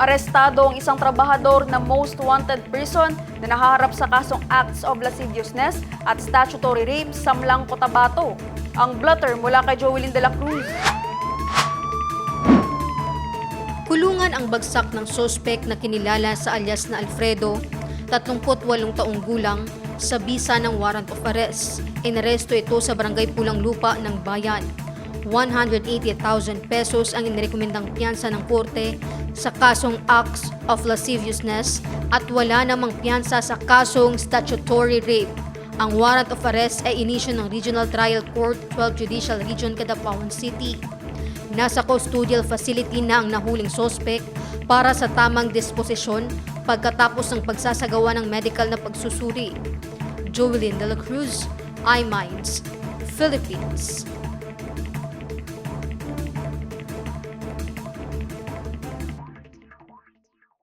Arestado ang isang trabahador na most wanted person na nahaharap sa kasong acts of lasciviousness at statutory rape sa Mlang Cotabato. Ang blotter mula kay Joelyn de la Cruz. Kulungan ang bagsak ng sospek na kinilala sa alias na Alfredo, 38 taong gulang, sa bisa ng warrant of arrest. Inaresto ito sa barangay Pulang Lupa ng Bayan. 180,000 pesos ang inirekomendang piyansa ng korte sa kasong acts of lasciviousness at wala namang piyansa sa kasong statutory rape. Ang warrant of arrest ay inisyo ng Regional Trial Court 12 Judicial Region Cadapawan City. Nasa custodial facility na ang nahuling sospek para sa tamang disposisyon pagkatapos ng pagsasagawa ng medical na pagsusuri. Jovelyn de la Cruz, iMinds, Philippines.